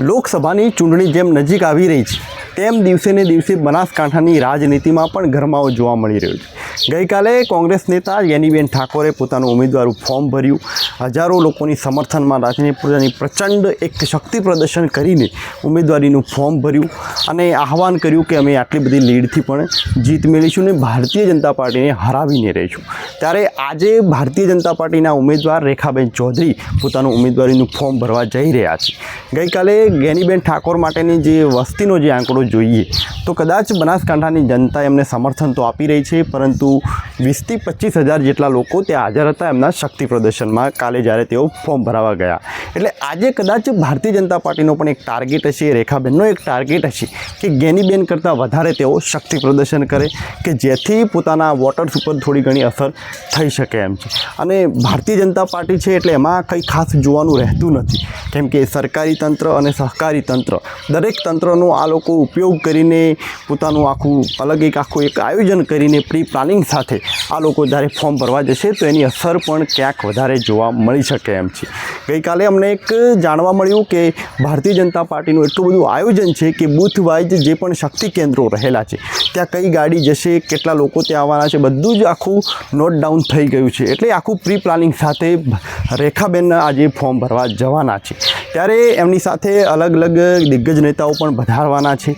લોકસભાની ચૂંટણી જેમ નજીક આવી રહી છે. તેમ દિવસે ને દિવસે બનાસકાંઠાની રાજનીતિમાં પણ ગરમાવો જોવા મળી રહ્યો છે. ગઈકાલે કોંગ્રેસ નેતા યેનીબેન ઠાકોરે પોતાનું ઉમેદવારું ફોર્મ ભર્યું. હજારો લોકોની સમર્થનમાં રાખીને પોતાની પ્રચંડ એક શક્તિ પ્રદર્શન કરીને ઉમેદવારીનું ફોર્મ ભર્યું અને આહવાન કર્યું કે અમે આટલી બધી લીડથી પણ જીત મેળવીશું ને ભારતીય જનતા પાર્ટીને હરાવીને રહીશું. ત્યારે આજે ભારતીય જનતા પાર્ટીના ઉમેદવાર રેખાબેન ચૌધરી પોતાનું ઉમેદવારીનું ફોર્મ ભરવા જઈ રહ્યા છે. ગઈકાલે જ્ઞાનીબેન ઠાકોર માટેની જે વસ્તીનો જે આંકડો જોઈએ. તો કદાચ બનાસકાંઠાની જનતા એમને સમર્થન તો આપી રહી છે, પરંતુ વીસથી પચીસ હજાર જેટલા લોકો ત્યાં હાજર હતા એમના શક્તિ પ્રદર્શનમાં. કાલે જ્યારે તેઓ ફોર્મ ભરાવા ગયા. એટલે આજે કદાચ ભારતીય જનતા પાર્ટીનો પણ એક ટાર્ગેટ હશે, રેખાબેનનો એક ટાર્ગેટ હશે, કે ગેનીબેન કરતાં વધારે તેઓ શક્તિ પ્રદર્શન કરે, કે જેથી પોતાના વોટર્સ ઉપર થોડી ઘણી અસર થઈ શકે એમ છે. અને ભારતીય જનતા પાર્ટી છે એટલે એમાં કંઈ ખાસ જોવાનું રહેતું નથી. કેમ કે સરકારી તંત્ર અને સહકારી તંત્ર, દરેક તંત્રનો આ લોકો ઉપયોગ કરીને પોતાનું આખું અલગ એક આખું એક આયોજન કરીને પ્રી પ્લાનિંગ સાથે આ લોકો જ્યારે ફોર્મ ભરવા જશે તો એની અસર પણ ક્યાંક વધારે જોવા મળી શકે એમ છે. ગઈકાલે અમને એક જાણવા મળ્યું કે ભારતીય જનતા પાર્ટીનું એટલું બધું આયોજન છે કે બૂથ વાઇઝ જે પણ શક્તિ કેન્દ્રો રહેલા છે, ત્યાં કઈ ગાડી જશે, કેટલા લોકો ત્યાં આવવાના છે, બધું જ આખું નોટ ડાઉન થઈ ગયું છે. એટલે આખું પ્રી પ્લાનિંગ સાથે રેખાબેન આજે ફોર્મ ભરવા જવાના છે. ત્યારે એમની સાથે અલગ અલગ દિગ્ગજ નેતાઓ પણ વધારવાના છે.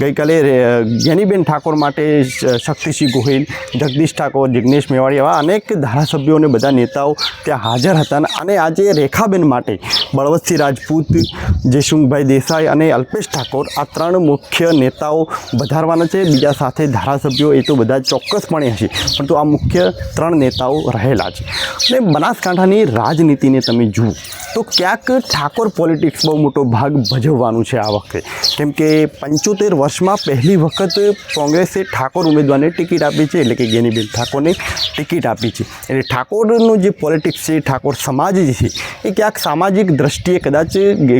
ગઈકાલે જ્ઞાનીબેન ઠાકોર માટે શક્તિસિંહ ગોહિલ, જગદીશ ઠાકોર, જિગ્નેશ મેવાડી એવા અનેક ધારાસભ્યો અને બધા નેતાઓ ત્યાં હાજર હતા અને આજે રેખાબેન માટે બળવતસિંહ રાજપૂત જયશુંખભાઈ દેસાઈ અને અલ્પેશ ઠાકોર આ ત્રણ મુખ્ય નેતાઓ વધારવાના છે. બીજા સાથે ધારાસભ્યો એ તો બધા ચોક્કસપણે હશે, પરંતુ આ મુખ્ય ત્રણ નેતાઓ રહેલા છે. અને બનાસકાંઠાની રાજનીતિને તમે જુઓ, તો ક્યાંક ઠાકોર પોલિટિક્સ બહુ મોટો ભાગ ભજવવાનું છે આ વખતે. કેમ કે પંચોતેર વર્ષમાં પહેલી વખત કોંગ્રેસે ઠાકોર ઉમેદવારને ટિકિટ આપી છે, એટલે કે ગેનીબેન ઠાકોરને ટિકિટ આપી છે. એટલે ઠાકોરનું જે પોલિટિક્સ છે, ઠાકોર સમાજ જે છે, એ ક્યાંક સામાજિક દ્રષ્ટિએ કદાચ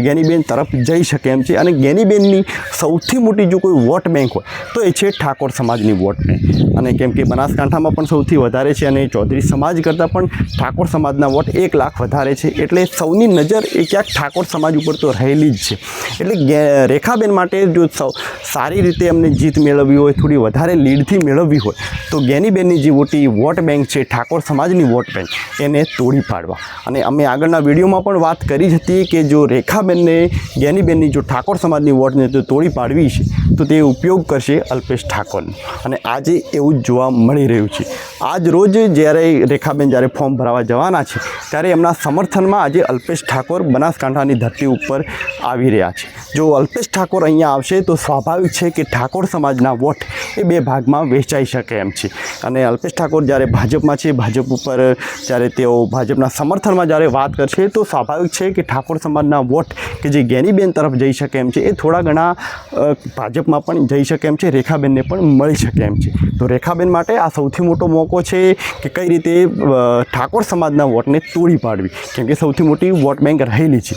ગેનીબેન તરફ જઈ શકે એમ છે. અને ગેનીબેનની સૌથી મોટી જો કોઈ વોટ બેંક હોય, તો એ છે ઠાકોર સમાજની વોટ બેંક. અને કેમ કે બનાસકાંઠામાં પણ સૌથી વધારે છે અને ચૌધરી સમાજ કરતાં પણ ઠાકોર સમાજના વોટ એક લાખ વધારે છે. એટલે સૌની નજર એ ક્યાંક ઠાકોર સમાજ ઉપર તો રહેલી જ છે. એટલે રેખાબેન માટે જો સૌ સારી રીતે એમને જીત મેળવવી હોય, થોડી વધારે લીડથી મેળવવી હોય, તો જ્ઞાનીબેનની જે મોટી વોટ બેંક છે, ઠાકોર સમાજની વોટ બેંક, એને તોડી પાડવા. અને અમે આગળના વિડીયોમાં પણ વાત કરી હતી કે જો રેખાબેનને, ગેનીબેનની જો ઠાકોર સમાજની વોટને તો તોડી પાડવી છે તો તે ઉપયોગ કરશે અલ્પેશ ઠાકોર. અને આજે એવું જ જોવા મળી રહ્યું છે. આજ રોજ જ્યારે રેખાબેન જ્યારે ફોર્મ ભરાવા જવાના છે ત્યારે એમના સમર્થનમાં આજે અલ્પેશ ઠાકોર બનાસકાંઠાની ધરતી ઉપર આવી રહ્યા છે. જો અલ્પેશ ઠાકોર અહીંયા આવશે તો સ્વાભાવિક છે કે ઠાકોર સમાજના વોટ એ બે ભાગમાં વહેંચાઈ શકે એમ છે. અને અલ્પેશ ઠાકોર જ્યારે ભાજપમાં છે ભાજપ ઉપર જ્યારે તેઓ ભાજપના સમર્થનમાં જ્યારે વાત કરશે તો સ્વાભાવિક છે કે ઠાકોર સમાજના વોટ કે જે ગેનીબેન તરફ જઈ શકે એમ છે એ થોડા ઘણા અ, ભાજપમાં પણ જઈ શકે એમ છે, રેખાબેનને પણ મળી શકે એમ છે. તો રેખાબેન માટે આ સૌથી મોટો મોકો છે કે કઈ રીતે ઠાકોર સમાજના વોટને તોડી પાડવી. કેમ કે સૌથી મોટી વોટ બેંક રહેલી છે.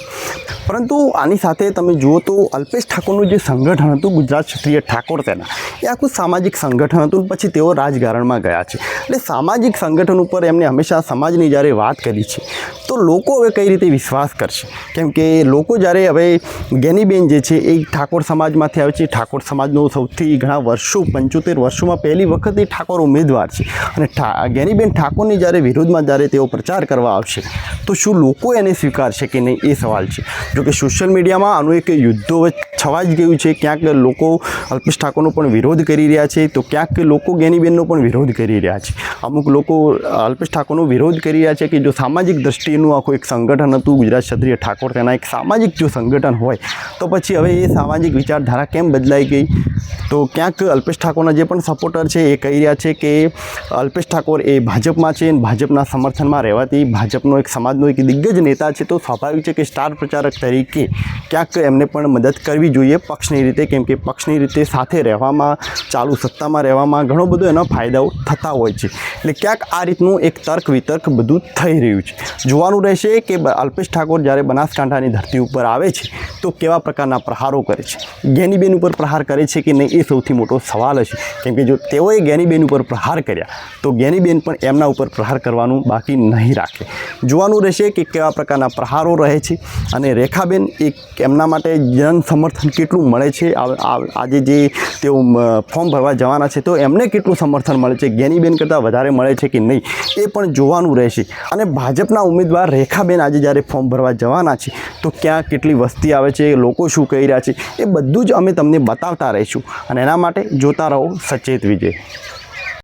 પરંતુ આની સાથે તમે જુઓ તો અલ્પેશ ઠાકોરનું જે સંગઠન હતું, ગુજરાત ક્ષત્રિય ઠાકોર તેના એ આખું સામાજિક સંગઠન હતું, પછી તેઓ રાજકારણમાં ગયા છે. એટલે સામાજિક સંગઠન ઉપર એમને હંમેશા સમાજની જ્યારે વાત કરી છે, તો લોકો હવે કઈ રીતે વિશ્વાસ કરશે? કેમ કે લોકો જ્યારે હવે ગેનીબેન જે છે, એ ઠાકોર સમાજમાંથી આવે છે, ઠાકોર સમાજનો સૌથી ઘણા વર્ષો, પંચોતેર વર્ષોમાં પહેલી વખત એ ઠાકોર ઉમેદવાર છે. અને જ્ઞાનીબેન ઠાકોરની જ્યારે વિરોધમાં જ્યારે તેઓ પ્રચાર કરવા આવશે, તો શું લોકો એને સ્વીકારશે કે નહીં એ સવાલ છે. જો કે સોશિયલ મીડિયામાં આનું એક યુદ્ધો છવાઈ ગયું છે. ક્યાંક લોકો અલ્પેશ ઠાકોરનો પણ વિરોધ કરી રહ્યા છે. તો ક્યાંક લોકો જ્ઞાનીબેનનો પણ વિરોધ કરી રહ્યા છે. અમુક લોકો અલ્પેશ ઠાકોરનો વિરોધ કરી રહ્યા છે કે જો સામાજિક દ્રષ્ટિનું આખું એક સંગઠન હતું, ગુજરાત ક્ષત્રિય ઠાકોર તેના એક સામાજિક જો સંગઠન હોય, તો પછી હવે એ સામાજિક વિચારધારા કેમ બદલાઈ ગઈ? તો ક્યાંક અલ્પેશ ઠાકોરના જે પણ સપોર્ટર છે, એ કહી રહ્યા છે કે અલ્પેશ ઠાકોર એ ભાજપમાં છે અને ભાજપના સમર્થનમાં રહેવાથી ભાજપનો એક સમાજનો એક દિગ્ગજ નેતા છે. તો સ્વાભાવિક છે કે સ્ટાર પ્રચારક તરીકે ક્યાંક એમને પણ મદદ કરવી કરવી જોઈએ પક્ષની રીતે, કેમ કે પક્ષની રીતે સાથે રહેવામાં, ચાલુ સત્તામાં રહેવામાં ઘણો બધો એનો ફાયદાઓ થતા હોય છે. એટલે ક્યાંક આ રીતનું એક તર્ક વિતર્ક બધું થઈ રહ્યું છે. જોવાનું રહેશે કે અલ્પેશ ઠાકોર જ્યારે બનાસકાંઠાની ધરતી ઉપર આવે છે તો કેવા પ્રકારના પ્રહારો કરે છે? જ્ઞાનીબેન ઉપર પ્રહાર કરે છે કે નહીં એ સૌથી મોટો સવાલ છે કેમ કે જો તેઓએ જ્ઞાનીબેન ઉપર પ્રહાર કર્યા, તો જ્ઞાનીબેન પણ એમના ઉપર પ્રહાર કરવાનું બાકી નહીં રાખે. જોવાનું રહેશે કે કેવા પ્રકારના પ્રહારો રહે છે અને રેખાબેન એક એમના માટે જન સમર્થન કેટલું મળે છે? આજે જે તેઓ ફોર્મ ભરવા જવાના છે તો એમને કેટલું સમર્થન મળે છે? જ્ઞાનીબેન કરતાં વધારે મળે છે કે નહીં એ પણ જોવાનું રહેશે. અને ભાજપના ઉમેદવાર રેખાબેન આજે જ્યારે ફોર્મ ભરવા જવાના છે, તો ક્યાં કેટલી વસ્તી આવે છે, લોકો શું કહી રહ્યા છે, એ બધું જ અમે તમને બતાવતા રહીશું. અને એના માટે જોતા રહો સચેત વિજય.